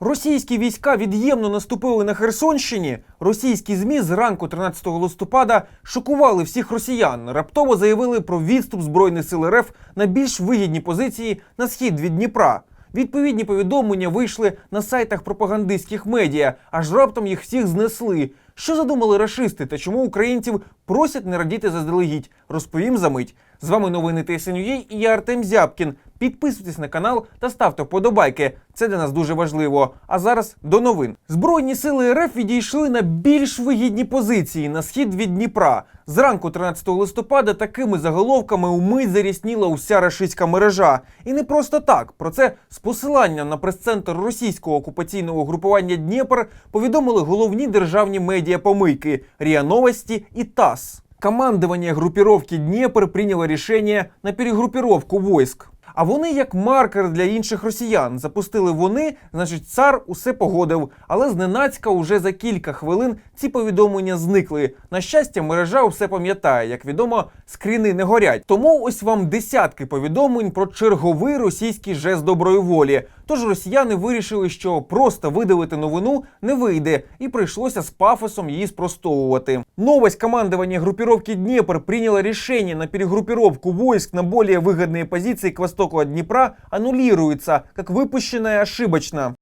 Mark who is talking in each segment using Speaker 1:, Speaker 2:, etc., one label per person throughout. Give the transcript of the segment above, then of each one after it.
Speaker 1: Російські війська від'ємно наступили на Херсонщині. Російські змі зранку 13 листопада шокували всіх росіян. Раптово заявили про відступ збройних сил РФ на більш вигідні позиції на схід від Дніпра. Відповідні повідомлення вийшли на сайтах пропагандистських медіа, аж раптом їх всіх знесли. Що задумали рашисти та чому українців просять не радіти заздалегідь? Розповім за мить. З вами новини ТСНЮА і я Артем Зябкін. Підписуйтесь на канал та ставте вподобайки. Це для нас дуже важливо. А зараз до новин. Збройні сили РФ відійшли на більш вигідні позиції на схід від Дніпра. Зранку 13 листопада такими заголовками умить зарісніла уся рашистська мережа. І не просто так. Про це з посиланням на прес-центр російського окупаційного групування Дніпр повідомили головні державні медіа помийки РІА Новості і ТАСС. Командование группировки Днепр приняло рішення на перегруппировку войск. А вони, як маркер для інших росіян, запустили вони, значить, цар усе погодив. Але зненацька уже за кілька хвилин ці повідомлення зникли. На щастя, мережа все пам'ятає. Як відомо, скріни не горять. Тому ось вам десятки повідомлень про черговий російський жест доброї волі. Тож росіяни вирішили, що просто видалити новину не вийде, і прийшлося з пафосом її спростовувати. Новость командования группировки Днепр приняло решение на перегруппировку войск на более выгодные позиции к востоку от Днепра аннулируется, как выпущенная ошибочно.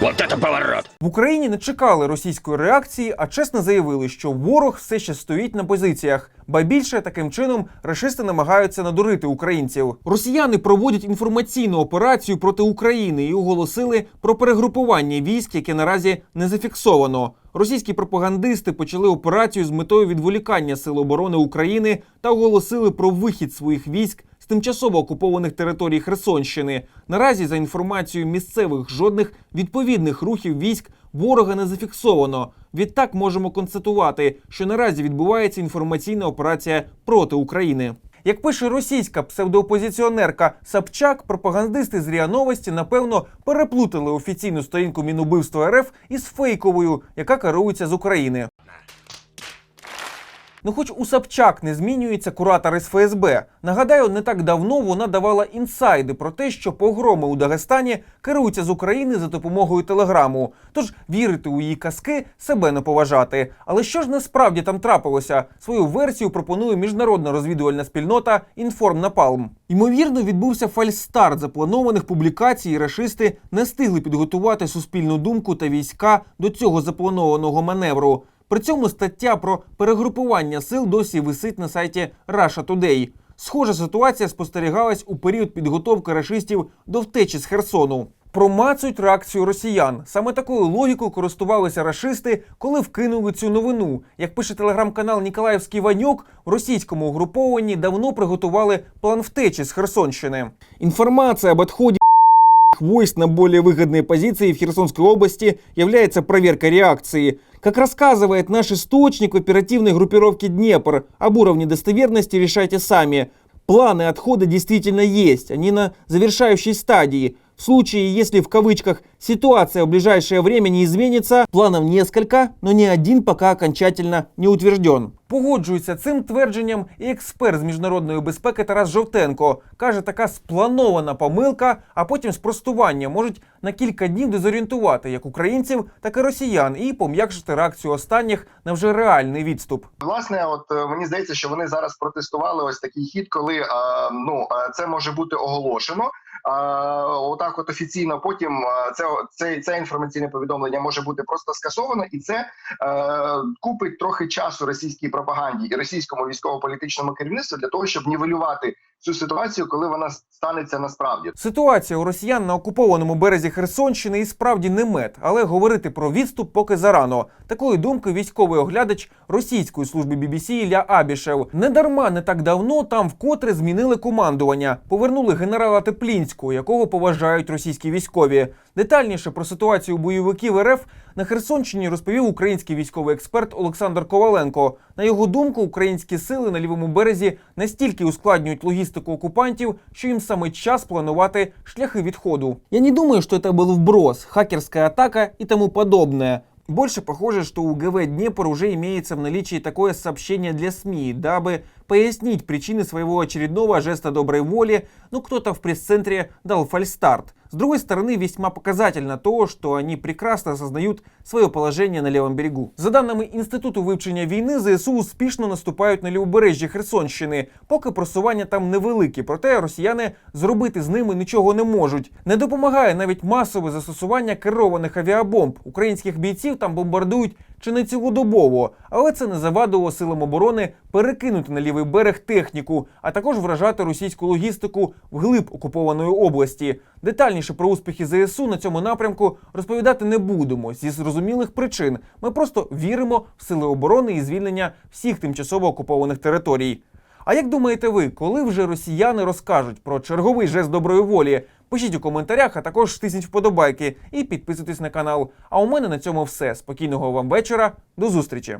Speaker 2: Вот это поворот!
Speaker 1: В Україні не чекали російської реакції, а чесно заявили, що ворог все ще стоїть на позиціях. Ба більше таким чином рашисти намагаються надурити українців. Росіяни проводять інформаційну операцію проти України і оголосили про перегрупування військ, яке наразі не зафіксовано. Російські пропагандисти почали операцію з метою відволікання Сил оборони України та оголосили про вихід своїх військ з тимчасово окупованих територій Херсонщини. Наразі, за інформацією місцевих, жодних відповідних рухів військ ворога не зафіксовано. Відтак можемо констатувати, що наразі відбувається інформаційна операція проти України. Як пише російська псевдоопозиціонерка Собчак, пропагандисти з РІА Новості напевно переплутали офіційну сторінку Мінубивства РФ із фейковою, яка керується з України. Ну, хоч у Собчак не змінюється куратор із ФСБ. Нагадаю, не так давно вона давала інсайди про те, що погроми у Дагестані керуються з України за допомогою телеграму. Тож вірити у її казки себе не поважати. Але що ж насправді там трапилося? Свою версію пропонує міжнародна розвідувальна спільнота Інформ Напалм. Ймовірно, відбувся фальстарт запланованих публікацій. і Рашисти не встигли підготувати суспільну думку та війська до цього запланованого маневру. При цьому стаття про перегрупування сил досі висить на сайті Russia Today. Схожа ситуація спостерігалась у період підготовки рашистів до втечі з Херсону. Промацують реакцію росіян. Саме такою логікою користувалися рашисти, коли вкинули цю новину. Як пише телеграм-канал Ніколаївський Ваньок, в російському угруповуванні давно приготували план втечі з Херсонщини. Інформація об отході войск на более выгодные позиции в Херсонской области является проверкой реакции. Как рассказывает наш источник в оперативной группировке Днепр, об уровне достоверности решайте сами. Планы отхода действительно есть, они на завершающей стадии. В случае, если в кавычках ситуация в ближайшее время не изменится, планов несколько, но ни один пока окончательно не утвержден. Погоджується цим твердженням і експерт з міжнародної безпеки Тарас Жовтенко. Каже, така спланована помилка, а потім спростування можуть на кілька днів дезорієнтувати як українців, так і росіян, і пом'якшити реакцію останніх на вже реальний відступ.
Speaker 3: Власне, от е, мені здається, що вони зараз протестували ось такий хід, коли ну це може бути оголошено. Отак, от офіційно, потім це це, це інформаційне повідомлення може бути просто скасовано, і це е, купить трохи часу російській пропаганді і російському військово-політичному керівництву для того, щоб нівелювати цю ситуацію, коли вона станеться насправді.
Speaker 1: Ситуація у росіян на окупованому березі Херсонщини і справді не мед, але говорити про відступ поки зарано. Такої думки військовий оглядач російської служби BBC Ілля Абішев. Недарма не так давно там вкотре змінили командування, повернули генерала Теплінського, якого поважають російські військові. Детальніше про ситуацію бойовиків РФ на Херсонщині розповів український військовий експерт Олександр Коваленко. На його думку, українські сили на лівому березі настільки ускладнюють логістику окупантів, що їм саме час планувати шляхи відходу. Я не думаю, що це був вброс, хакерська атака і тому подобное. Больше похоже, что у ГВ Днепр уже имеется в наличии такое сообщение для СМИ, дабы пояснить причины своего очередного жеста доброй воли, ну кто-то в пресс-центре дал фальстарт. С другой стороны, весьма показательно то, что они прекрасно осознают свое положение на левом берегу. За даними Інституту вивчення війни, ЗСУ успішно наступають на лівобережжі Херсонщини, поки просування там невеликі, проте росіяни зробити з ними нічого не можуть. Не допомагає навіть масове застосування керованих авіабомб. Українських бійців там бомбардують чи не цілодобово, але це не завадило силам оборони перекинути на лівий берег техніку, а також вражати російську логістику вглиб окупованої області. Детальніше про успіхи ЗСУ на цьому напрямку розповідати не будемо зі зрозумілих причин. Ми просто віримо в сили оборони і звільнення всіх тимчасово окупованих територій. А як думаєте ви, коли вже росіяни розкажуть про черговий жест доброї волі? Пишіть у коментарях, а також тисніть вподобайки і підписуйтесь на канал. А у мене на цьому все. Спокійного вам вечора. До зустрічі!